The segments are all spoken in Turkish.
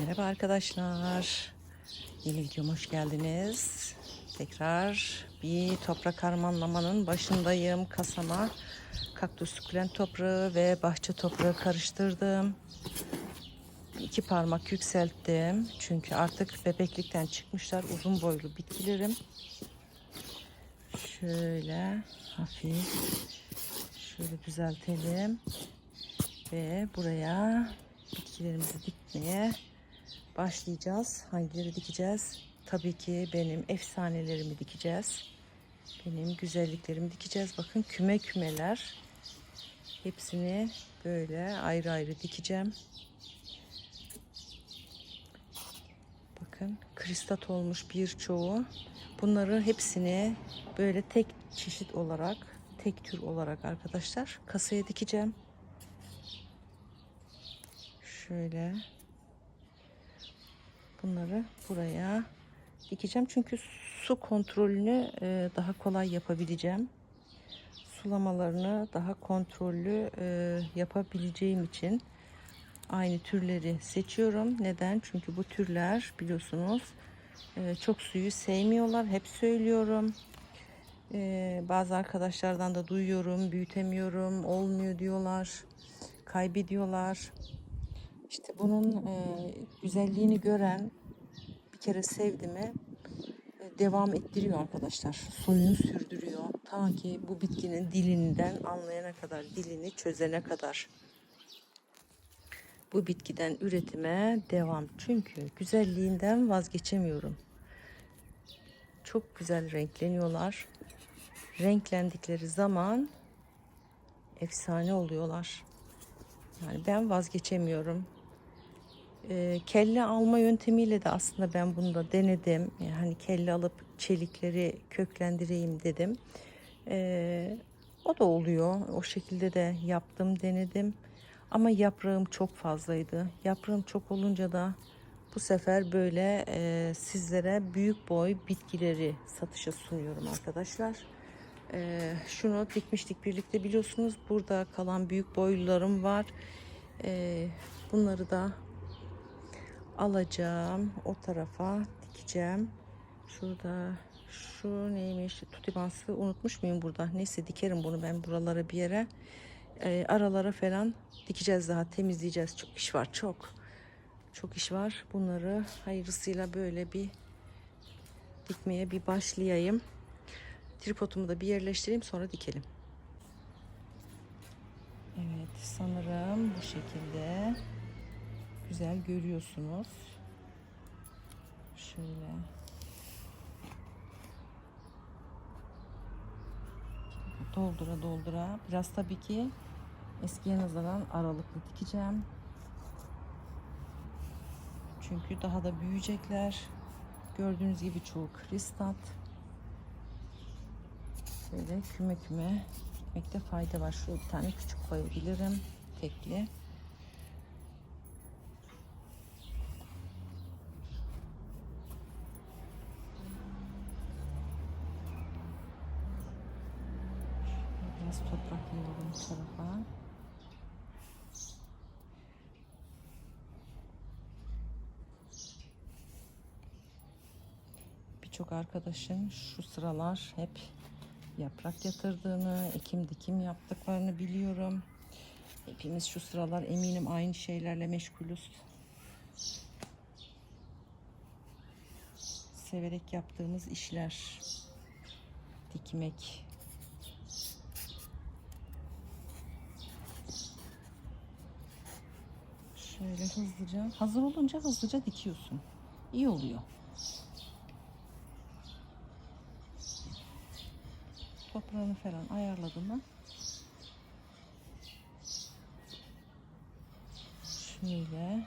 Merhaba arkadaşlar. Yeni videoma hoş geldiniz. Tekrar bir toprak harmanlamanın başındayım. Kasama kaktüs sukulent toprağı ve bahçe toprağı karıştırdım. İki parmak yükselttim. Çünkü artık bebeklikten çıkmışlar uzun boylu bitkilerim. Şöyle hafif şöyle düzeltelim. Ve buraya bitkilerimizi dikmeye başlayacağız. Hangileri dikeceğiz? Tabii ki benim efsanelerimi dikeceğiz. Benim güzelliklerimi dikeceğiz. Bakın küme kümeler. Hepsini böyle ayrı ayrı dikeceğim. Bakın kristat olmuş birçoğu. Bunları hepsini böyle tek çeşit olarak, tek tür olarak arkadaşlar kasaya dikeceğim. Şöyle bunları buraya dikeceğim. Çünkü su kontrolünü e, daha kolay yapabileceğim. Sulamalarını daha kontrollü e, yapabileceğim için aynı türleri seçiyorum. Neden? Çünkü bu türler biliyorsunuz e, çok suyu sevmiyorlar. Hep söylüyorum. Bazı arkadaşlardan da duyuyorum. Büyütemiyorum. Olmuyor diyorlar. Kaybediyorlar. İşte bunun e, güzelliğini gören bir kere sevdi mi e, devam ettiriyor arkadaşlar. Soyunu sürdürüyor. Ta ki bu bitkinin dilinden anlayana kadar, dilini çözene kadar. Bu bitkiden üretime devam. Çünkü güzelliğinden vazgeçemiyorum. Çok güzel renkleniyorlar. Renklendikleri zaman efsane oluyorlar. Yani ben vazgeçemiyorum. Ee, kelle alma yöntemiyle de aslında ben bunu da denedim. Yani hani kelle alıp çelikleri köklendireyim dedim. Ee, o da oluyor. O şekilde de yaptım, denedim. Ama yaprağım çok fazlaydı. Yaprağım çok olunca da bu sefer böyle e, sizlere büyük boy bitkileri satışa sunuyorum arkadaşlar. E, şunu dikmiştik birlikte biliyorsunuz. Burada kalan büyük boylularım var. E, bunları da alacağım. O tarafa dikeceğim. Şurada şu neymiş? Tutibansı unutmuş muyum burada? Neyse dikerim bunu ben buralara bir yere. E, aralara falan dikeceğiz daha temizleyeceğiz. Çok iş var çok. Çok iş var. Bunları hayırlısıyla böyle bir dikmeye bir başlayayım. Tripodumu da bir yerleştireyim sonra dikelim. Evet sanırım bu şekilde güzel görüyorsunuz. Şöyle. Doldura doldura. Biraz tabii ki eskiye nazaran aralıklı dikeceğim. Çünkü daha da büyüyecekler. Gördüğünüz gibi çoğu kristat. Böyle küme küme dikmekte fayda var. Şöyle bir tane küçük koyabilirim. Tekli. Biraz toprak yayalım bu tarafa. Birçok arkadaşım şu sıralar hep yaprak yatırdığını, ekim dikim yaptıklarını biliyorum. Hepimiz şu sıralar eminim aynı şeylerle meşgulüz. Severek yaptığımız işler. Dikmek. Şöyle hızlıca, hazır olunca hızlıca dikiyorsun. İyi oluyor. Toprağını falan ayarladım mı? Şöyle.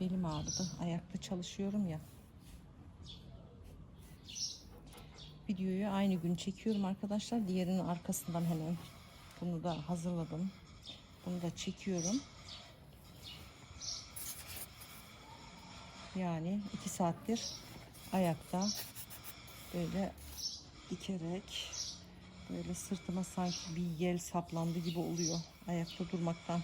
Belim ağrıdı. Ayakta çalışıyorum ya. Videoyu aynı gün çekiyorum arkadaşlar. Diğerinin arkasından hemen bunu da hazırladım. Bunu da çekiyorum. Yani iki saattir ayakta böyle dikerek Böyle sırtıma sanki bir yel saplandı gibi oluyor ayakta durmaktan.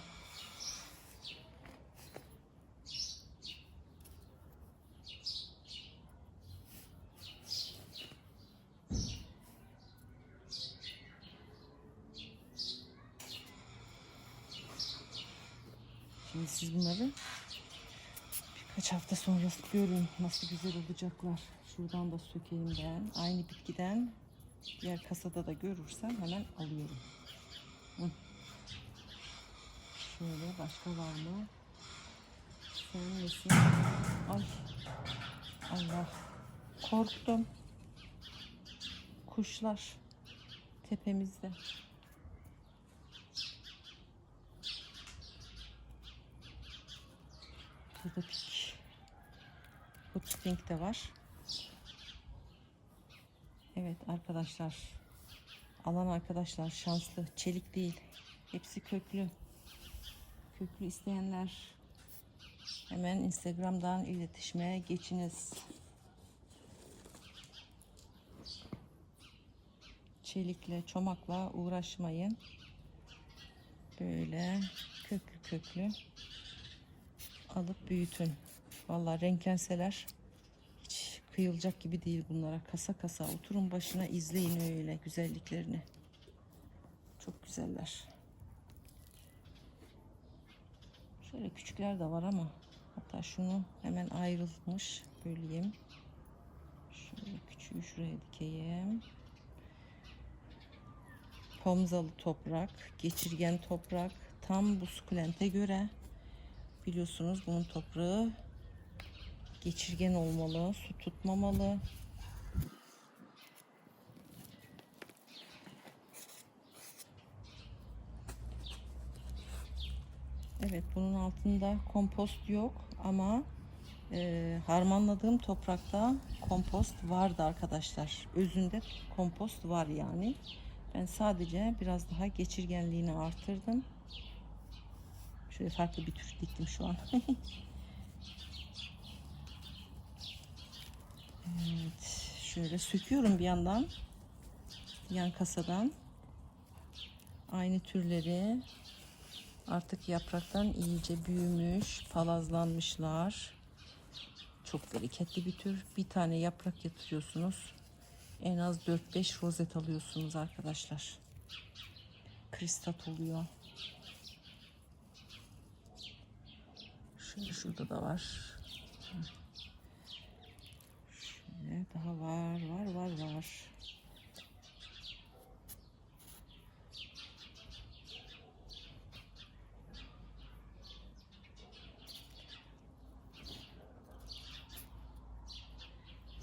Şimdi siz bunları birkaç hafta sonra görün nasıl güzel olacaklar. Şuradan da sökeyim ben. Aynı bitkiden diğer kasada da görürsem hemen alıyorum. Hı. Şöyle başka var mı? Sen nesin? Ay. Allah. Korktum. Kuşlar tepemizde. Burada pik. Hotspring de var. Evet arkadaşlar. Alan arkadaşlar şanslı. Çelik değil. Hepsi köklü. Köklü isteyenler hemen Instagram'dan iletişime geçiniz. Çelikle, çomakla uğraşmayın. Böyle köklü köklü alıp büyütün. Vallahi renklenseler hiç kıyılacak gibi değil bunlara. Kasa kasa oturun başına izleyin öyle güzelliklerini. Çok güzeller. Şöyle küçükler de var ama hatta şunu hemen ayrılmış böleyim. Şöyle küçüğü şuraya dikeyim. Pomzalı toprak, geçirgen toprak tam bu sukulente göre biliyorsunuz bunun toprağı geçirgen olmalı, su tutmamalı. Evet bunun altında kompost yok ama e, harmanladığım toprakta kompost vardı arkadaşlar. Özünde kompost var yani. Ben sadece biraz daha geçirgenliğini artırdım. Şöyle farklı bir tür diktim şu an. evet, şöyle söküyorum bir yandan. Yan kasadan. Aynı türleri artık yapraktan iyice büyümüş, palazlanmışlar. Çok bereketli bir tür. Bir tane yaprak yatırıyorsunuz. En az 4-5 rozet alıyorsunuz arkadaşlar. Kristat oluyor. Şöyle şurada da var. Şöyle daha var, var, var, var.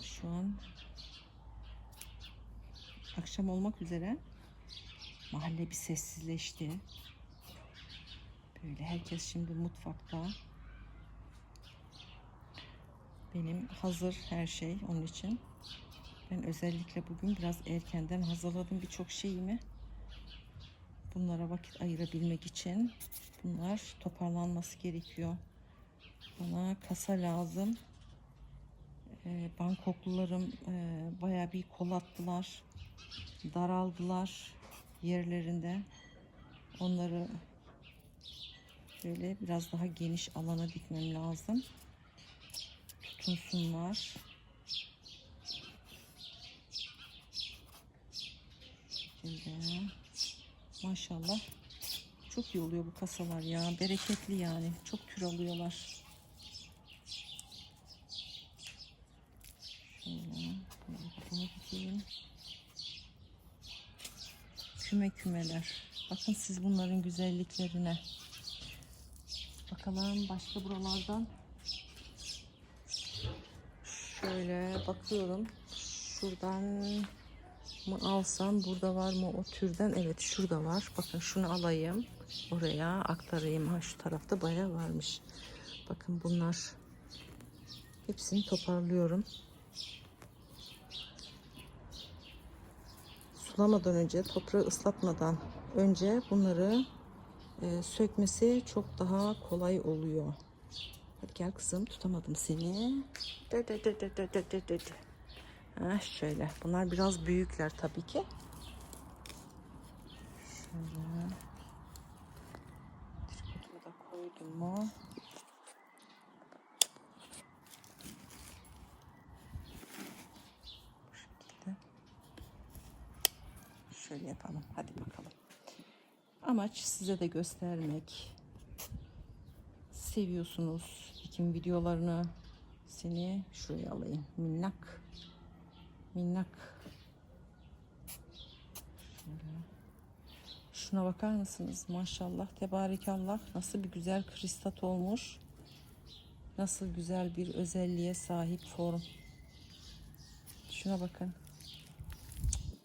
Şu an akşam olmak üzere mahalle bir sessizleşti. Böyle herkes şimdi mutfakta. Benim hazır her şey onun için. Ben özellikle bugün biraz erkenden hazırladım birçok şeyimi. Bunlara vakit ayırabilmek için bunlar toparlanması gerekiyor. Bana kasa lazım. Ee, Bangkoklularım e, bayağı bir kol attılar. Daraldılar yerlerinde. Onları şöyle biraz daha geniş alana dikmem lazım tutunsunlar. Şöyle. Maşallah. Çok iyi oluyor bu kasalar ya. Bereketli yani. Çok tür alıyorlar. Küme kümeler. Bakın siz bunların güzelliklerine. Bakalım başka buralardan Şöyle bakıyorum. Şuradan mı alsam burada var mı o türden? Evet şurada var. Bakın şunu alayım. Oraya aktarayım. Ha şu tarafta bayağı varmış. Bakın bunlar. Hepsini toparlıyorum. Sulamadan önce toprağı ıslatmadan önce bunları e, sökmesi çok daha kolay oluyor. Hadi gel kızım tutamadım seni. Dır dır dır dır dır dır dır dır. Ha, şöyle. Bunlar biraz büyükler tabii ki. Şöyle. Trikotumu da koydum mu? Bu şekilde. Şöyle yapalım. Hadi bakalım. Amaç size de göstermek. Seviyorsunuz dikim videolarını. Seni şuraya alayım. Minnak. Minnak. Şuna bakar mısınız? Maşallah, tebarekallah. Nasıl bir güzel kristat olmuş. Nasıl güzel bir özelliğe sahip form. Şuna bakın.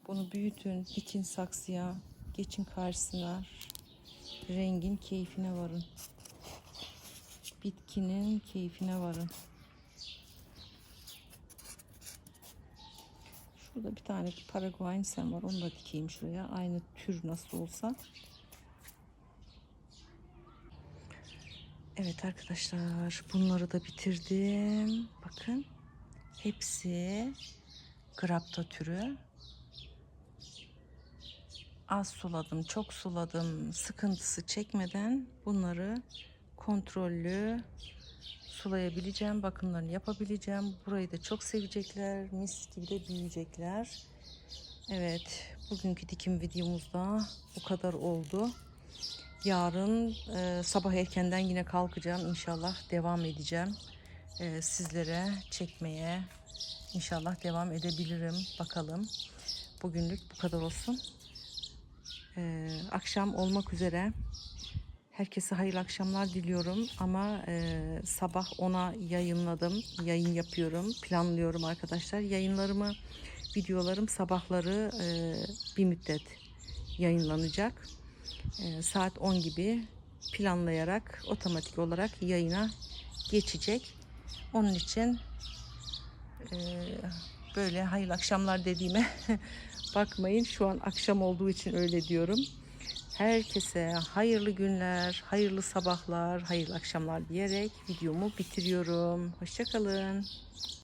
Bunu büyütün, dikin saksıya, geçin karşısına. Rengin keyfine varın. Bitkinin keyfine varın. Şurada bir tane Paraguayan sen var. Onu da dikeyim şuraya. Aynı tür nasıl olsa. Evet arkadaşlar. Bunları da bitirdim. Bakın. Hepsi grapta türü. Az suladım, çok suladım. Sıkıntısı çekmeden bunları kontrollü sulayabileceğim, bakımlarını yapabileceğim. Burayı da çok sevecekler, mis gibi de büyüyecekler. Evet, bugünkü dikim videomuzda bu kadar oldu. Yarın e, sabah erkenden yine kalkacağım. İnşallah devam edeceğim. E, sizlere çekmeye inşallah devam edebilirim. Bakalım. Bugünlük bu kadar olsun. E, akşam olmak üzere. Herkese hayırlı akşamlar diliyorum ama e, sabah ona yayınladım. Yayın yapıyorum. Planlıyorum arkadaşlar. Yayınlarımı, videolarım sabahları e, bir müddet yayınlanacak. E, saat 10 gibi planlayarak otomatik olarak yayına geçecek. Onun için e, böyle hayırlı akşamlar dediğime bakmayın. Şu an akşam olduğu için öyle diyorum. Herkese hayırlı günler, hayırlı sabahlar, hayırlı akşamlar diyerek videomu bitiriyorum. Hoşçakalın.